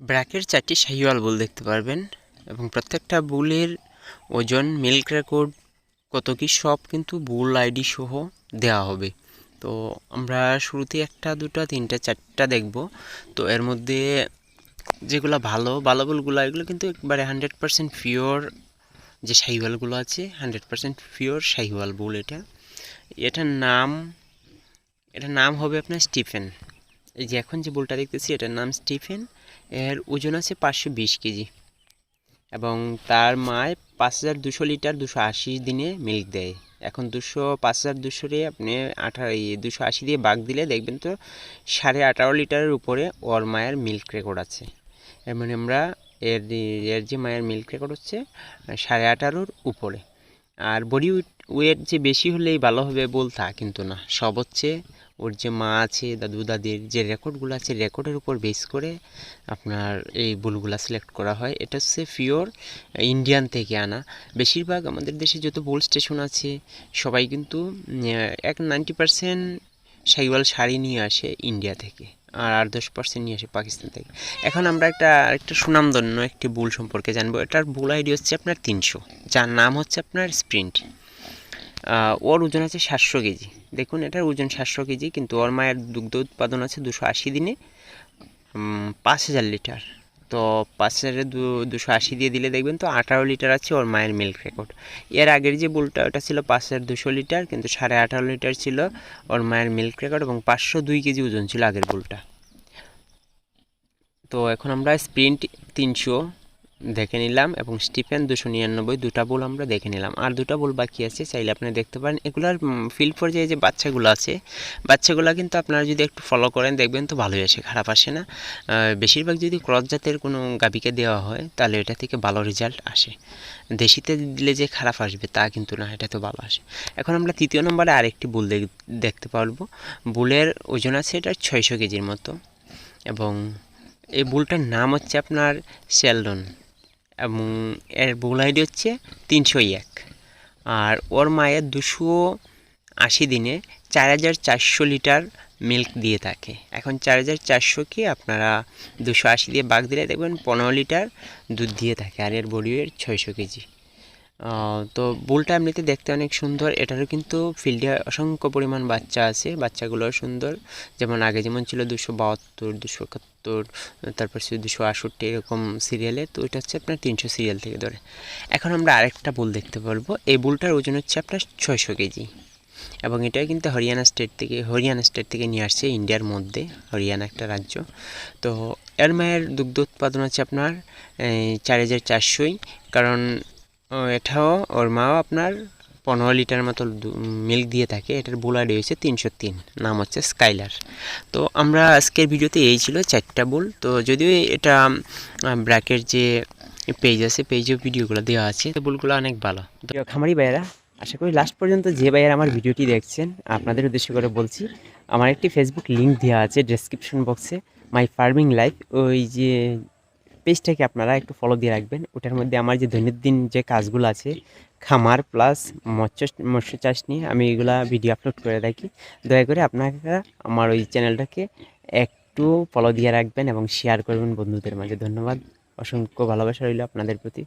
ব্র্যাকের চারটি শাহিওয়াল বুল দেখতে পারবেন এবং প্রত্যেকটা বুলের ওজন, মিল্ক রেকর্ড, কত কি সব কিন্তু বুল আইডি সহ দেওয়া হবে। তো আমরা শুরুতে একটা, দুটো, তিনটা, চারটা দেখব। তো এর মধ্যে যেগুলো ভালো ভালো বুলগুলো, এগুলো কিন্তু একবারে হান্ড্রেড পারসেন্ট পিওর যে শাহিওয়ালগুলো আছে, hundred percent pure Sahiwal bull এটা। এটার নাম এটার নাম হবে আপনার স্টিফেন। এই যে এখন যে বোলটা দেখতেছি, এটার নাম স্টিফেন। এর ওজন আছে পাঁচশো বিশ কেজি। এবং তার মায় পাঁচ হাজার দুশো লিটার দুশো আশি দিনে মিল্ক দেয়। এখন দুশো, পাঁচ হাজার দুশো দুশোরে আপনি আঠারো দুশো আশি দিয়ে বাঘ দিলে দেখবেন তো সাড়ে আঠারো লিটারের উপরে ওর মায়ের মিল্ক রেকর্ড আছে। এর মানে আমরা এর এর যে মায়ের মিল্ক রেকর্ড হচ্ছে সাড়ে আঠারোর উপরে। আর বডি ওয়েট যে বেশি হলেই ভালো হবে বলতা কিন্তু না। সব হচ্ছে ওর যে মা আছে দাদু দাদির যে রেকর্ডগুলো আছে, রেকর্ডের উপর বেস করে আপনার এই বুলগুলো সিলেক্ট করা হয়। এটা হচ্ছে পিওর ইন্ডিয়ান থেকে আনা। বেশিরভাগ আমাদের দেশে যত বুল স্টেশন আছে, সবাই কিন্তু এক নাইনটি পারসেন্ট সাইওয়াল শাড়ি নিয়ে আসে ইন্ডিয়া থেকে আর আট দশ পার্সেন্ট নিয়ে আসে পাকিস্তান থেকে। এখন আমরা একটা একটা সুনামধন্য একটি বুল সম্পর্কে জানব। এটার বুল আইডি হচ্ছে আপনার তিনশো। যার নাম হচ্ছে আপনার স্প্রিন্ট ওর ওজন আছে সাতশো কেজি। দেখুন, এটার ওজন সাতশো কেজি, কিন্তু ওর মায়ের দুগ্ধ উৎপাদন আছে দুশো আশি দিনে পাঁচ হাজার লিটার। তো পাঁচ হাজারে দুশো আশি দিয়ে দিলে দেখবেন তো আঠারো লিটার আছে ওর মায়ের মিল্ক রেকর্ড এর আগের যে বুলটা, ওটা ছিল পাঁচ হাজার দুশো লিটার, কিন্তু সাড়ে আঠারো লিটার ছিল ওর মায়ের মিল্ক রেকর্ড এবং পাঁচশো দুই কেজি ওজন ছিল আগের বুলটা। তো এখন আমরা স্প্রিন্ট তিনশো দেখে নিলাম এবং স্টিফেন দুশো নিরানব্বই, দুটা বল আমরা দেখে নিলাম। আর দুটা বল বাকি আছে, চাইলে আপনি দেখতে পারেন। এগুলার ফিল্ড পর্যায়ে যে বাচ্চাগুলো আছে, বাচ্চাগুলো কিন্তু আপনারা যদি একটু ফলো করেন, দেখবেন তো ভালোই আসে, খারাপ আসে না। বেশিরভাগ যদি ক্রস জাতের কোনো গাবিকে দেওয়া হয়, তাহলে এটা থেকে ভালো রেজাল্ট আসে। দেশিতে দিলে যে খারাপ আসবে, তা কিন্তু না, এটা তো ভালো আসে। এখন আমরা তৃতীয় নম্বরে আরেকটি বুল দেখতে পারব। বুলের ওজন আছে এটা ছয়শো কেজির মতো এবং এই বুলটার নাম হচ্ছে আপনার সেলডন এবং এর ভুল আইডি হচ্ছে তিনশো এক। আর ওর মায়ের দুশো আশি দিনে চার হাজার চারশো লিটার মিল্ক দিয়ে থাকে। এখন চার হাজার চারশো চারশোকে আপনারা দুশো আশি দিয়ে বাঘ দিলে দেখবেন পনেরো লিটার দুধ দিয়ে থাকে। আর এর বডি ছয়শো কেজি। তো বুলটা এমনিতে দেখতে অনেক সুন্দর। এটারও কিন্তু ফিল্ডে অসংখ্য পরিমাণ বাচ্চা আছে বাচ্চাগুলো সুন্দর। যেমন আগে যেমন ছিল দুশো বাহাত্তর, দুশো একাত্তর, তারপর ছিল দুশো আষট্টি এরকম সিরিয়ালে তো এটা হচ্ছে আপনার তিনশো সিরিয়াল থেকে ধরে। এখন আমরা আরেকটা বুল দেখতে পারব। এই বুলটার ওজন হচ্ছে আপনার ছয়শো কেজি। এবং এটা কিন্তু হরিয়ানা স্টেট থেকে, হরিয়ানা স্টেট থেকে নিয়ে আসছে ইন্ডিয়ার মধ্যে, হরিয়ানা একটা রাজ্য। তো এর মায়ের দুগ্ধ উৎপাদন হচ্ছে আপনার চার হাজার চারশোই। কারণ এটাও ওর মাও আপনার পনেরো লিটার মতো মিল্ক দিয়ে থাকে। এটার বুলার হয়েছে তিনশো তিন, নাম হচ্ছে স্কাইলার তো আমরা আজকের ভিডিওতে এই ছিল চারটা বুল। তো যদিও এটা ব্র্যাকের যে পেজ আছে পেজেও ভিডিওগুলো দেওয়া আছে, তো বুলগুলো অনেক ভালো। খামারি ভাইয়েরা, আশা করি লাস্ট পর্যন্ত যে ভাইয়েরা আমার ভিডিওটি দেখছেন, আপনাদের উদ্দেশ্য করে বলছি, আমার একটি ফেসবুক লিঙ্ক দেওয়া আছে ডেসক্রিপশন বক্সে মাই ফার্মিং লাইফ ওই যে পেজটাকে আপনারা একটু ফলো দিয়ে রাখবেন। ওটার মধ্যে আমার যে দৈনন্দিন যে কাজগুলো আছে, খামার প্লাস মৎস্য মৎস্য চাষ নিয়ে আমি এগুলা ভিডিও আপলোড করে রাখি দয়া করে আপনারা আমার ওই চ্যানেলটাকে একটু ফলো দিয়ে রাখবেন এবং শেয়ার করবেন বন্ধুদের মাঝে। ধন্যবাদ। অসংখ্য ভালোবাসা রইল আপনাদের প্রতি।